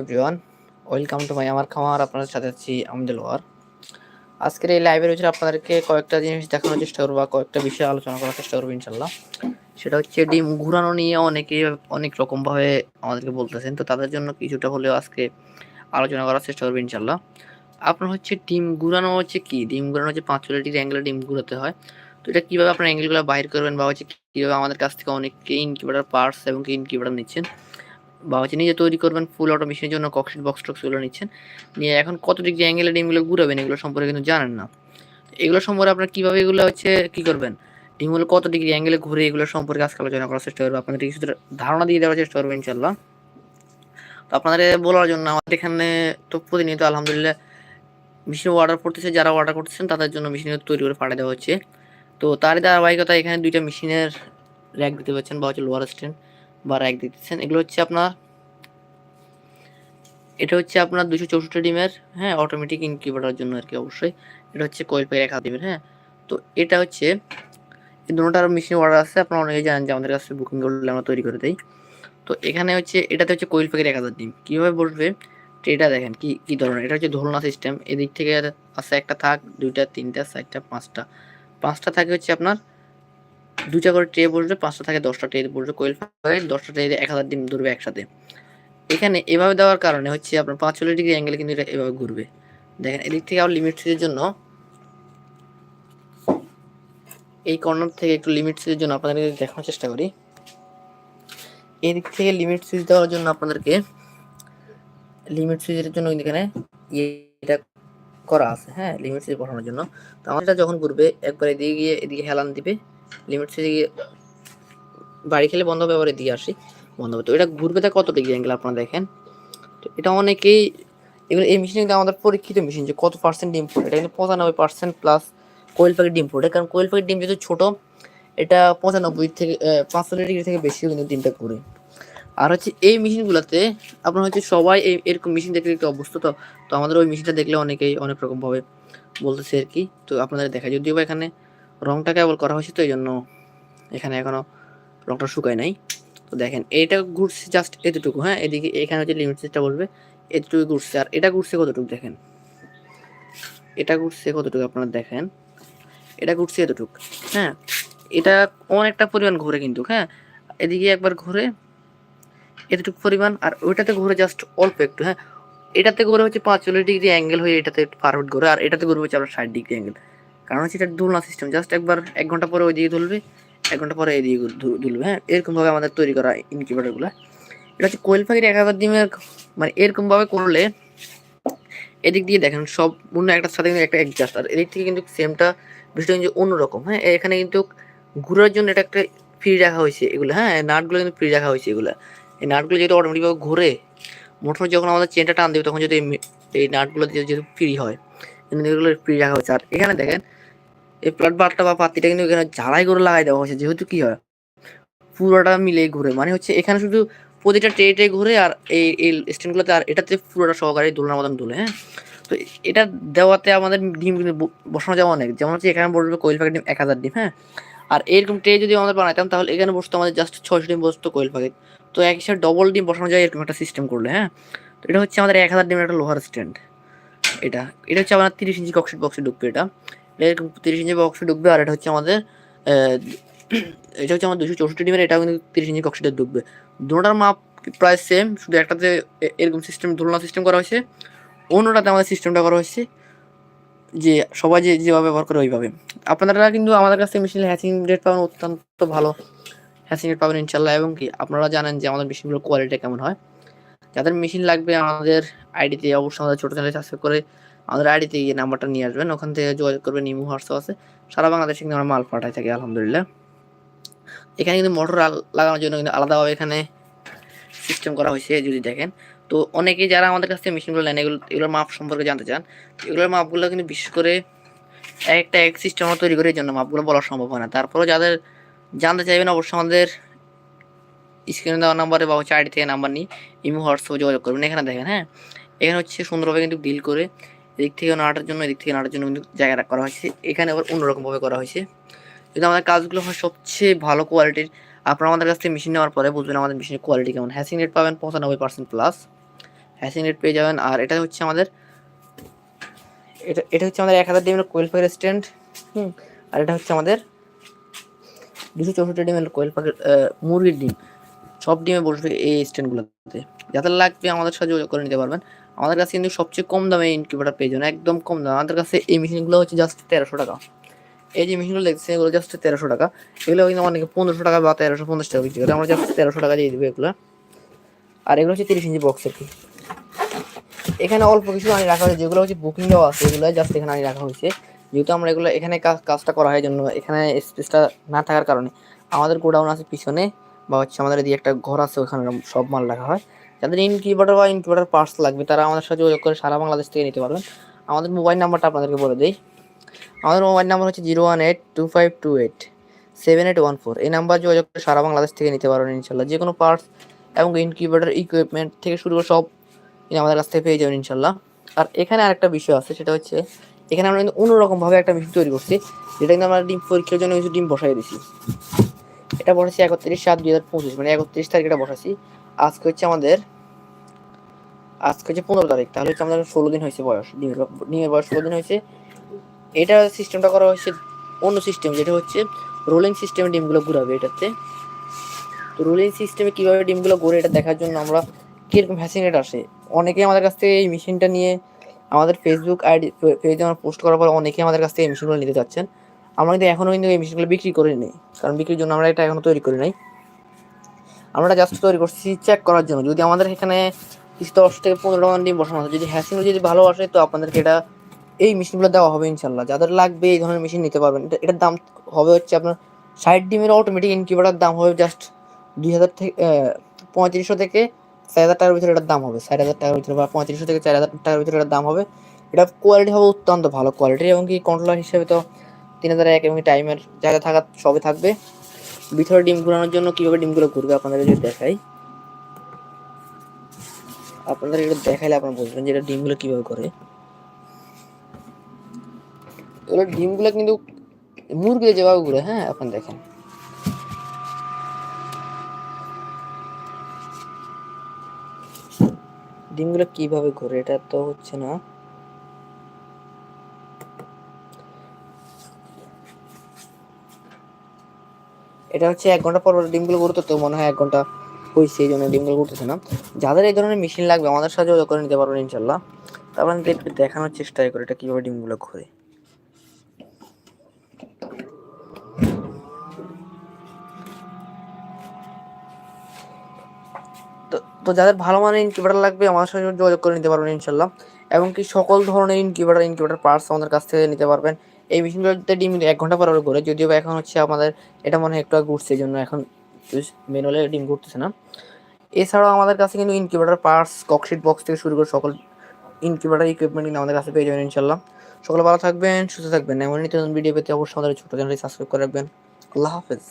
Everyone welcome to my আমার খামার, আপনাদের সাথে আছি আমদুল ওয়ার। আজকের এই লাইভের ভিতরে আপনাদেরকে কয়েকটা জিনিস দেখানোর চেষ্টা করব বা কয়েকটা বিষয় আলোচনা করার চেষ্টা করব ইনশাল্লাহ সেটা হচ্ছে ডিম ঘুরানো নিয়ে অনেকে অনেক রকমভাবে আমাদেরকে বলতেছেন, তো তাদের জন্য কিছুটা হলেও আজকে আলোচনা করার চেষ্টা করব ইনশাল্লাহ আপনার হচ্ছে ডিম ঘুরানো হচ্ছে কি? ডিম ঘুরানো হচ্ছে পাঁচচল্লিশ ডিগ্রি অ্যাঙ্গেলে ডিম ঘুরাতে হয়। তো এটা কীভাবে আপনার অ্যাঙ্গেলগুলো বাইর করবেন বা হচ্ছে কীভাবে আমাদের কাছ থেকে অনেকে ইনকিউবেটার পার্টস এবং ইনকিউবেটার নিচ্ছেন? বা হচ্ছে নিজে তৈরি করবেন ফুল অটোমেশনের জন্য ককশিট বক্স টক্সগুলো নিচ্ছেন। নিয়ে এখন কত ডিগ্রি অ্যাঙ্গেলে ডিমগুলো ঘুরাবেন এগুলো সম্পর্কে কিন্তু জানেন না। এগুলো সম্পর্কে আপনার কীভাবে এগুলো হচ্ছে কী করবেন? ডিমগুলো কত ডিগ্রি অ্যাঙ্গেলে ঘুরে এগুলো সম্পর্কে আজকে আলোচনা করার চেষ্টা করব। আপনাদের কিছু ধারণা দিয়ে দেওয়ার চেষ্টা করব ইনশাল্লাহ তো আপনাদের বলার জন্য আমাদের এখানে তো প্রতিনিয়ত আলহামদুলিল্লাহ মেশিন অর্ডার করতেছে, যারা অর্ডার করতেছেন তাদের জন্য মেশিন তৈরি করে পাঠিয়ে দেওয়া হচ্ছে। তো তারই ধারাবাহিকতা এখানে দুইটা মেশিনের র্যাক দিতে পারছেন বা হচ্ছে লোয়ার স্ট্যান্ড বা র্যাক দিতেছেন। এগুলো হচ্ছে আপনার, এটা হচ্ছে আপনার দুশো চৌষট্টি ডিমের হ্যাঁ অটোমেটিক ইনকিউবেটার জন্য আর কি অবশ্যই। এটা হচ্ছে কোয়েল পাই হাত ডিমের হ্যাঁ। তো এটা হচ্ছে, এই দুটোটার মেশিন অর্ডার আছে, আপনারা অনেকেই জানেন যে আমাদের কাছে বুকিং করলে আমরা তৈরি করে দিই। তো এখানে হচ্ছে, এটাতে হচ্ছে কোয়েল পাখির এক হাজার ডিম। কীভাবে বসবে? এটা দেখেন কি কি ধরনের, এটা হচ্ছে ধরনা সিস্টেম এদিক থেকে আছে একটা থাক, দুইটা, তিনটা, চারটা, পাঁচটা। পাঁচটা থাকে হচ্ছে আপনার দুটা করে ট্রে বসবে, পাঁচটা থাকে দশটা ট্রে বসবে, কোয়েল পাখি দশটা ট্রে এক হাজার ডিম ধরবে একসাথে। এখানে এভাবে দেওয়ার কারণে হচ্ছে আপনার পাঁচচল্লিশ ডিগ্রি অ্যাঙ্গেলে কিন্তু এটা এভাবে ঘুরবে। দেখেন, এদিক থেকে আবার লিমিট সুইচের জন্য এই কর্নার থেকে একটু লিমিট সুইচের জন্য আপনাদেরকে দেখানোর চেষ্টা করি। এদিক থেকে লিমিট সুইচ দেওয়ার জন্য আপনাদেরকে লিমিট সুইচের জন্য এখানে এটা করা আছে হ্যাঁ লিমিট সুইচ বসানোর জন্য। তো আমার যখন ঘুরবে, একবার এদিকে গিয়ে এদিকে হেলান দিবে লিমিট গিয়ে বাড়ি খেলে বন্ধ আবার এদিকে আসি। বন্ধ তো এটা ঘুরবে তা কত ডিগ্রি অ্যাঙ্গেল আপনারা দেখেন? তো এটা অনেকেই, এগুলো, এই মেশিন কিন্তু আমাদের পরীক্ষিত মেশিন যে কত পার্সেন্ট ডিম পড়ে এটা কিন্তু পঁচানব্বই পার্সেন্ট প্লাস কোয়েল পাখির ডিম পড়ে কারণ কোয়েল পাখির ডিম যেহেতু ছোটো, এটা পঁচানব্বই থেকে পাঁচচল্লিশ ডিগ্রি থেকে বেশিও কিন্তু ডিমটা ঘুরে। আর হচ্ছে এই মেশিনগুলোতে আপনার হচ্ছে সবাই এই, এরকম মেশিন দেখলে একটু অবস্থা তো তো আমাদের ওই মেশিনটা দেখলে অনেকেই অনেক রকমভাবে বলতেছে আর কি। তো আপনাদের দেখা যদিও বা এখানে রংটা কেবল করা হয়েছে তো এই জন্য এখানে এখনও রংটা শুকায় নাই। তো দেখেন এটা ঘুরছে জাস্ট এতটুকু হ্যাঁ? এদিকে এখানে হচ্ছে লিমিট সেটটা বলবে এতটুকু ঘুরছে। আর এটা ঘুরছে কতটুকু দেখেন? এটা ঘুরছে কতটুকু আপনারা দেখেন? এটা ঘুরছে এতটুকু হ্যাঁ? এটা অনেকটা পরিমাণ ঘুরে কিন্তু হ্যাঁ? এদিকে একবার ঘুরে, এতটুকু পরিমাণ, আর ওইটাতে ঘুরে জাস্ট অল্প একটু হ্যাঁ? এটাতে ঘুরে হচ্ছে পাঁচচল্লিশ ডিগ্রি অ্যাঙ্গেল হয়ে এটাতে পারফেক্ট ঘুরে, আর এটাতে ঘুরে হচ্ছে আপনার ষাট ডিগ্রি অ্যাঙ্গেল কারণ হচ্ছে এটা দুলনা সিস্টেম জাস্ট একবার এক ঘণ্টা পরে ওই দিকে তুলবে এক ঘণ্টা পরে এদিকে তুলবে হ্যাঁ? এরকমভাবে আমাদের তৈরি করা ইনকিউবেটারগুলো এটা হচ্ছে কোয়েল পাখির এক হাজার ডিমের মানে এরকমভাবে করলে এদিক দিয়ে দেখেন সব অন্য একটার সাথে কিন্তু একটা অ্যাডজাস্ট আর এদিক থেকে কিন্তু সেমটা বিষয়টা কিন্তু অন্যরকম হ্যাঁ? এখানে কিন্তু ঘুরার জন্য এটা একটা ফ্রি রাখা হয়েছে এগুলো হ্যাঁ? নাটগুলো কিন্তু ফ্রি রাখা হয়েছে এগুলো। এই নাটগুলো যেহেতু অটোমেটিকভাবে ঘুরে মোটর যখন আমাদের চেনটা টান দেবে তখন যদি এই নাটগুলো যেহেতু ফ্রি হয়, এগুলো ফ্রি রাখা হয়েছে। আর এখানে দেখেন এই প্লট বারটা বা পাতিটা কিন্তু এখানে ঝালাই করে লাগাই দেওয়া হয়েছে, যেহেতু কি হয়? পুরোটা মিলে ঘুরে মানে হচ্ছে এখানে শুধু প্রতিটা ট্রে ট্রে ঘুরে আর এই এই স্ট্যান্ডগুলোতে আর এটাতে পুরোটা সহকারে দোলনার মতন দোলে হ্যাঁ? তো এটা দেওয়াতে আমাদের ডিম কিন্তু বসানো যাওয়া অনেক, যেমন হচ্ছে এখানে বসবে কোয়েল পাখির ডিম এক হাজার ডিম হ্যাঁ? আর এরকম ট্রে যদি আমাদের বানাইতাম, তাহলে এখানে বসতো আমাদের জাস্ট ছয়শো ডিম বসতো কোয়েল পাখির তো এক হিসাবে ডবল ডিম বসানো যায় এরকম একটা সিস্টেম করলে হ্যাঁ? তো এটা হচ্ছে আমাদের এক হাজার ডিমের একটা লোহার স্ট্যান্ড এটা এটা হচ্ছে আমার তিরিশ ইঞ্চি কক্সিট বক্সে ঢুকবে এটা। এরকম তিরিশ ইঞ্চি বক্সে ঢুকবে আর এটা হচ্ছে আমাদের এটা হচ্ছে আমার দুশো চৌষট্টি ডিমের, এটাও কিন্তু তিরিশ ইঞ্চি কক্সিটে ঢুকবে দুটার মাপ প্রায় সেম শুধু একটাতে এরকম সিস্টেম তুলনা সিস্টেম করা হয়েছে। অন্যটাতে আমাদের সিস্টেমটা করা হয়েছে যে সবাই যে যেভাবে ব্যবহার করে ওইভাবে। আপনারা কিন্তু আমাদের কাছ মেশিন হ্যাচিং রেট পাবেন অত্যন্ত ভালো। হ্যাচিং রেট পাবেন ইনশাল্লাহ এবং কি, আপনারা জানেন যে আমাদের মেশিনগুলোর কোয়ালিটি কেমন হয়। যাদের মেশিন লাগবে আমাদের আইডিতে অবশ্যই আমাদের ছোটো চ্যানেল সাবস্ক্রাইব করে আমাদের আইডিতে গিয়ে নাম্বারটা নিয়ে আসবেন। ওখান থেকে যোগাযোগ করবেন ইমো হোয়াটসঅ্যাপ আছে। সারা বাংলাদেশে কিন্তু আমরা মাল পাঠাই থাকি, আলহামদুলিল্লাহ। এখানে কিন্তু মোটর লাগানোর জন্য কিন্তু আলাদাভাবে এখানে সিস্টেম করা হয়েছে, যদি দেখেন। তো অনেকেই যারা আমাদের কাছ থেকে মেশিনগুলো নেন, এগুলো এগুলোর মাপ সম্পর্কে জানতে চান, এগুলোর মাপগুলো কিন্তু বিশেষ করে একটা এক সিস্টেম তৈরি করে, এই জন্য মাপগুলো বলা সম্ভব হয় না। তারপরেও যাদের জানতে চাইবেন, অবশ্যই আমাদের স্ক্রিনে দেওয়া নাম্বারে বা হচ্ছে আইডি থেকে নাম্বার নিই ইমো হোয়াটসঅ্যাপে যোগাযোগ করবেন। এখানে দেখেন হ্যাঁ? এখানে হচ্ছে সুন্দরভাবে কিন্তু ডিল করে এদিক থেকে নাটার জন্য, এদিক থেকে নাটার জন্য কিন্তু জায়গা করা হয়েছে। এখানে আবার অন্যরকমভাবে করা হয়েছে। যদি আমাদের কাজগুলো হয় সবচেয়ে ভালো কোয়ালিটির আপনারা আমাদের কাছ থেকে মেশিন নেওয়ার পরে বুঝবেন আমাদের মেশিনের কোয়ালিটি কেমন। হ্যাসিং রেট পাবেন পঁচানব্বই পার্সেন্ট প্লাস হ্যাসিং রেট পেয়ে যাবেন। আর এটা হচ্ছে আমাদের, এটা এটা হচ্ছে আমাদের এক হাজার ডিমের কোয়েল পাখির স্ট্যান্ড হুম, আর এটা হচ্ছে আমাদের দুশো চৌষট্টি ডিমের কোয়েল পাখির মুরগির ডিম। সব ডিমে বসবে এই স্ট্যান্ডগুলোতে যাদের লাগবে আমাদের সাথে যোগাযোগ করে নিতে পারবেন। আমাদের কাছে কিন্তু সবচেয়ে কম দামে ইনকিউবেটার পেয়ে যাবেন, একদম কম দাম। আমাদের কাছে এই মেশিনগুলো হচ্ছে জাস্ট তেরোশো টাকা। এই যে মেশিনগুলো দেখছেন এগুলো জাস্ট তেরোশো টাকা। এগুলো কিন্তু অনেকে পনেরোশো টাকা বা তেরোশো পঞ্চাশ টাকা বিক্রি করে। আমরা জাস্ট তেরোশো টাকা দিয়ে দেবো এগুলো। আর এগুলো হচ্ছে তিরিশ ইঞ্চি বক্স আর কি এখানে অল্প কিছু আনি রাখা হয়েছে। যেগুলো হচ্ছে বুকিং দেওয়া আছে, এগুলো জাস্ট এখানে আনি রাখা হয়েছে। যেহেতু আমরা এগুলো এখানে কাজ, কাজটা করা হয় জন্য এখানে স্পেসটা না থাকার কারণে। আমাদের গোডাউন আছে পিছনে বা হচ্ছে আমাদের এদিকে একটা ঘর আছে, ওখানে সব মাল রাখা হয়। যাদের ইনকিউবেটার বা ইনকিউবেটার পার্টস লাগবে, তারা আমাদের সাথে যোগাযোগ করে সারা বাংলাদেশ থেকে নিতে পারবেন। আমাদের মোবাইল নাম্বারটা আপনাদেরকে বলে দিই। আমাদের মোবাইল নাম্বার হচ্ছে zero one eight two five two eight seven eight one four এই নাম্বার যোগাযোগ করে সারা বাংলাদেশ থেকে নিতে পারবেন ইনশাল্লাহ। যে কোনো পার্টস এবং ইনকিউবেটার ইকুইপমেন্ট থেকে শুরু করে সব আমাদের কাছ থেকে পেয়ে যাবেন ইনশাল্লাহ। আর এখানে আরেকটা বিষয় আছে, সেটা হচ্ছে এখানে আমরা কিন্তু অন্যরকমভাবে একটা মেশিন তৈরি করছি, যেটা কিন্তু আমরা ডিম পরীক্ষার জন্য কিছু ডিম বসাই দিয়েছি এটা বসেছি একত্রিশ সাত দুই হাজার পঁচিশ মানে একত্রিশ তারিখ এটা বসাচ্ছি আজকে হচ্ছে আমাদের, আজকে হচ্ছে পনেরো তারিখ, তাহলে হচ্ছে আমাদের ষোলো দিন হয়েছে বয়স ডিমের ডিমের বয়স ষোলো দিন হয়েছে। এটা সিস্টেমটা করা হয়েছে অন্য সিস্টেম যেটা হচ্ছে রোলিং সিস্টেমে ডিমগুলো ঘুরাবে এটাতে। তো রোলিং সিস্টেমে কীভাবে ডিমগুলো ঘুরে এটা দেখার জন্য আমরা কীরকম ফ্যাসিনেট আসে? অনেকেই আমাদের কাছ থেকে এই মেশিনটা নিয়ে আমাদের ফেসবুক আইডি পেজে আমরা পোস্ট করার পর অনেকেই আমাদের কাছ থেকে এই মেশিনগুলো নিতে যাচ্ছেন আমরা কিন্তু এখনও কিন্তু এই মেশিনগুলো বিক্রি করি নাই কারণ বিক্রির জন্য আমরা এটা এখনও তৈরি করি নাই। আমরা জাস্ট তৈরি করছি চেক করার জন্য। যদি আমাদের এখানে দশ থেকে পনেরো টাকা ডিম বসানো যদি হ্যাসিংগুলো যদি ভালো আসে, তো আপনাদেরকে এটা এই মেশিনগুলো দেওয়া হবে ইনশাল্লাহ যাদের লাগবে এই ধরনের মেশিন নিতে পারবেন। এটা, এটার দাম হবে হচ্ছে আপনার ষাট ডিমের অটোমেটিক ইনকিউবেটার দাম হবে জাস্ট দুই হাজার থেকে পঁয়ত্রিশশো থেকে চার হাজার টাকার ভিতরে এটার দাম হবে। চার হাজার টাকার ভিতরে বা পঁয়ত্রিশশো থেকে চার হাজার টাকার ভিতরে এটার দাম হবে। এটা কোয়ালিটি হবে অত্যন্ত ভালো। কোয়ালিটি এবং কি কন্ট্রোলার হিসেবে তো তিন হাজার এক এবং টাইমের জায়গা থাকা সবই থাকবে। ভিতরে ডিম ঘুরানোর জন্য কীভাবে ডিমগুলো ঘুরবে আপনাদের যদি দেখাই। আপনাদের এটা দেখাইলে আপনারা বুঝবেন যে এটা ডিমগুলো কীভাবে করে। এগুলো ডিমগুলো কিন্তু মুরগি যেভাবে ঘুরে হ্যাঁ আপনি দেখেন। ডিমগুলো কীভাবে ঘুরে, এটা তো হচ্ছে না। এটা হচ্ছে এক ঘণ্টা পর ডিমগুলো ঘুরতো তো মনে হয় এক ঘণ্টা হয়েছে এই জন্য ডিমগুলো ঘুরতেছে না। যাদের এই ধরনের মেশিন লাগবে, আমাদের সাথে যোগাযোগ করে নিতে পারবেন ইনশাল্লাহ তারপর আমি দেখানোর চেষ্টা করি এটা কীভাবে ডিমগুলো ঘুরে। তো যাদের ভালো মানের ইনকিউবেটার লাগবে আমার সাথে যোগাযোগ করে নিতে পারবেন ইনশাল্লাহ এবং কি সকল ধরনের ইনকিউবেটার ইনকিউবেটার পার্টস আমাদের কাছ থেকে নিতে পারবেন। এই মেশিনগুলোতে ডিম এক ঘণ্টা পর ঘুরে, যদিও বা এখন হচ্ছে আমাদের এটা মনে হয় একটু ঘুরছে জন্য এখন মেনুয়ালে ডিম ঘুরতেছে না। এছাড়াও আমাদের কাছে কিন্তু ইনকিউবেটার পার্টস ককশিট বক্স থেকে শুরু করে সকল ইনকিউবেটার ইকুইপমেন্ট কিন্তু আমাদের কাছে পেয়ে যাবেন ইনশাল্লাহ সকলে ভালো থাকবেন, সুস্থ থাকবেন। এমন নিত্য ভিডিও পেতে অবশ্যই আমাদের ছোটো চ্যানেলটি সাবস্ক্রাইব করে রাখবেন। আল্লাহ হাফেজ।